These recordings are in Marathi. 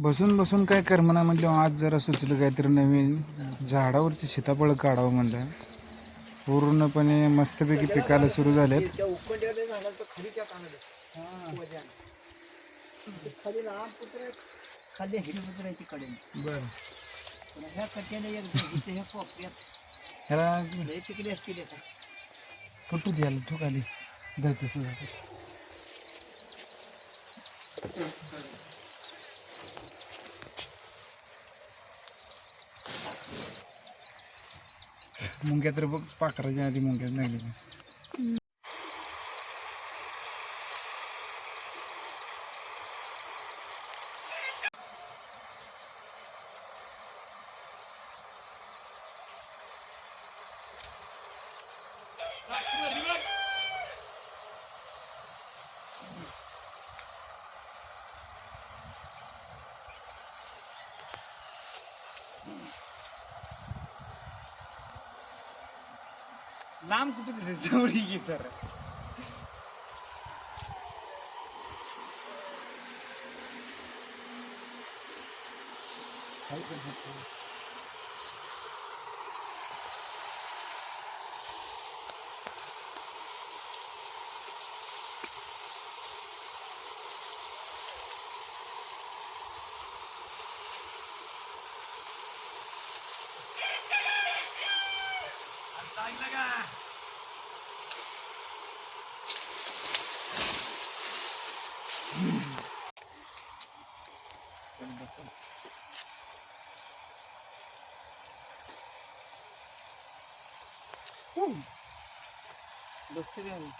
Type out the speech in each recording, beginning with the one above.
बसून बसून काय करमना म्हटलं आज जरा सुचलं काहीतरी नवीन. झाडावरची सीताफळ काढावं म्हणलं. पूर्णपणे मस्तपैकी पिकायला सुरू झालेत. त्या खाली ह्या कट्याने एक इथे ह्या कोपऱ्यात ह्याला तिकडे असतील कुठं धरते सुद्धा. मुंग्या तर बघ पाखराच्या आधी मुंग्याच नाही लांब कुठे जवळी घे सर बसते रे आम्ही.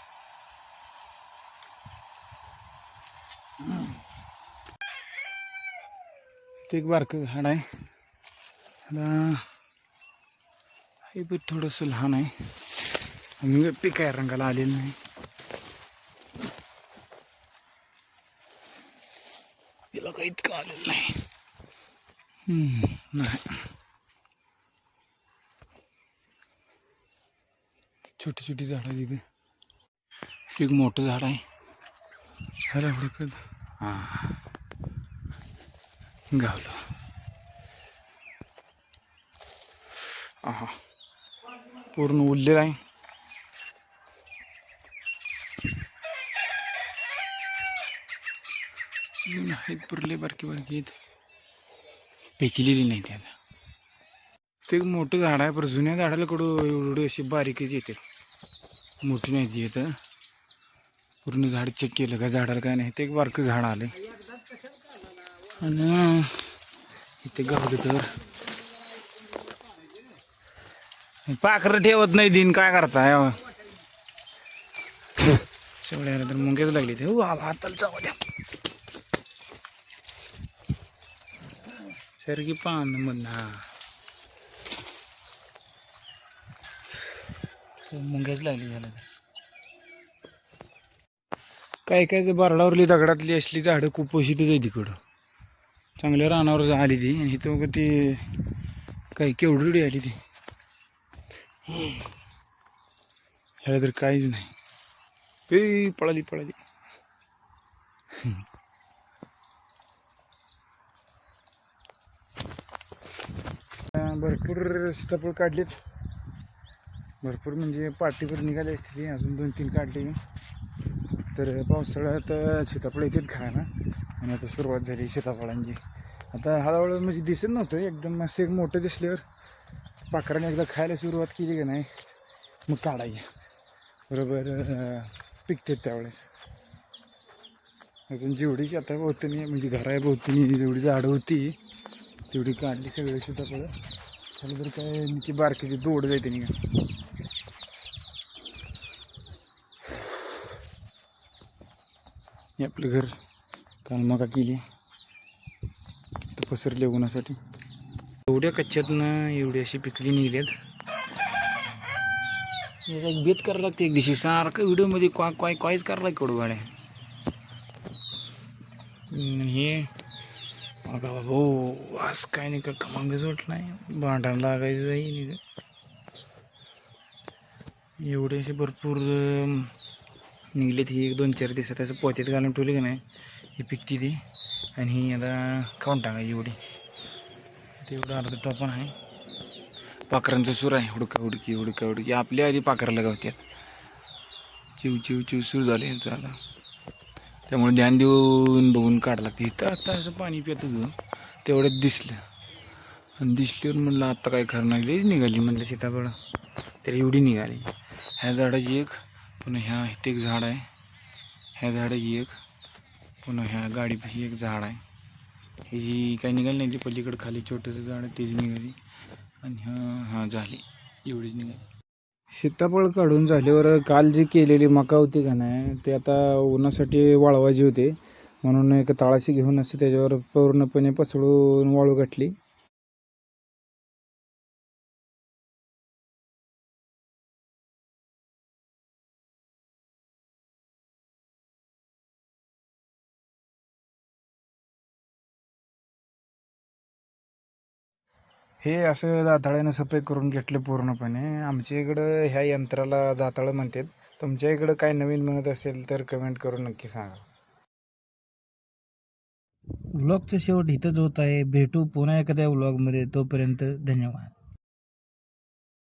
ते एक बारकं झाड आहे हे पण थोडंसं लहान आहे. म्हणजे आणि पीक काय रंगाला आलेलं नाही. तिला काही इतकं आलेलं नाही. नाही. छोटी छोटी झाडं आहे तिथे एक मोठं झाड आहे. ह्याला एवढं हां. गावलं. आहा. पूर्ण उरलेलं आहे. आहेत पुरले बारकी बारकी आहेत. पेकिलेली नाही त्याला ते एक मोठं झाड आहे पण जुन्या झाडाला कडं एवढं अशी बारीकच येते मोठी नाही ती येतं पूर्ण झाड चेक केलं का झाडाला काय नाही ते एक बारकं झाड आलं आणि इथे गावलं तर पाखरं ठेवत नाही दिन काय करता शेवड्या तर मुंग्याच लागली ते. हो हाताला चावल्या सरकी पान मधनं हा. मुंग्याच लागली झालं काय काय ते बारडावरली दगडातली असली झाडं खूप अशीतच आहे तिकडं. चांगल्या रानावर आली ती आणि तो ती काही केवढी आली ती. ह्याला तर काहीच नाही. ए पळाली पळाली. भरपूर सीताफळ काढलेत. भरपूर म्हणजे पाठीवर निघाले असते ती. अजून दोन तीन काढले तर पावसाळ्यात सीताफळ येतात खायला. आणि आता सुरुवात झाली सीताफळांची. आता हळूहळू म्हणजे दिसत नव्हतं. एकदम असं एक मोठं दिसल्यावर पाखराने एकदा खायला सुरुवात केली का नाही मग काढायची बरोबर पिकतात त्यावेळेस. अजून जेवढी आता भोवतणी म्हणजे घरा जेवढी झाडं होती तेवढी काढली सगळे सीताफळं त्याला तर काय ती बारकीची दोड जायते नाही का? हे आपलं घर काल मका केली. तर पसरले उन्हासाठी. एवढ्या कच्च्यातनं एवढी अशी पिकली निघल्यात. याचा एक बेत करायला लागते एक दिवशी. सारखं व्हिडिओमध्ये क्वा क्वाय क्वायच करायला कडू गाड्या. हे. अगा बाबा हो वास काय नाही का खमंग जोट नाही. भांडण लागायचं जाई नाही एवढे असे भरपूर निघलेत. ही एक दोन चार दिवसात असं पोत्यात घालून ठेवली की नाही ही पिकती ती. आणि ही आता खाऊन टाकायची एवढी. तेवढं अर्ध पण आहे. पाखरांचा सूर आहे. हुडका हुडकी हुडका हुडकी. आपल्या आधी पाखराला गावत्यात चिव चिव चिव सूर झाले झाला. त्यामुळे ध्यान देऊन बघून काढ लागते इथं आता असं पाणी पित होतं. तेवढ्यात दिसलं. आणि दिसल्यावर म्हणलं आत्ता काय करणार? लईच निघाली. म्हणलं सीताफळ. तर एवढी निघाली. ह्या झाडाची एक पुन्हा ह्या इथे एक झाड आहे. ह्या झाडाची एक पुन्हा ह्या गाडीपाशी एक झाड आहे. हे जी काही निघाली नाही ती पलीकडे खाली छोटंसं झाड तेच निघाली. आणि हां हा झाली. एवढीच निघाली. सीताफळ काढून झाल्यावर काल जी केलेली मका होती का नाही ते आता उन्हासाठी वाळवायची होते. म्हणून एक ताळाशी घेऊन असं त्याच्यावर पूर्णपणे पसळून वाळू घातली. हे असं दाताळ्यानं सफाई करून घेतलं पूर्णपणे. आमच्या इकडं ह्या यंत्राला दाताळं म्हणतात. तुमच्या इकडं काय नवीन म्हणत असेल तर कमेंट करून नक्की सांगा. व्लॉगचं शेवट इथंच होत आहे. भेटू पुन्हा एखाद्या व्लॉगमध्ये तोपर्यंत धन्यवाद.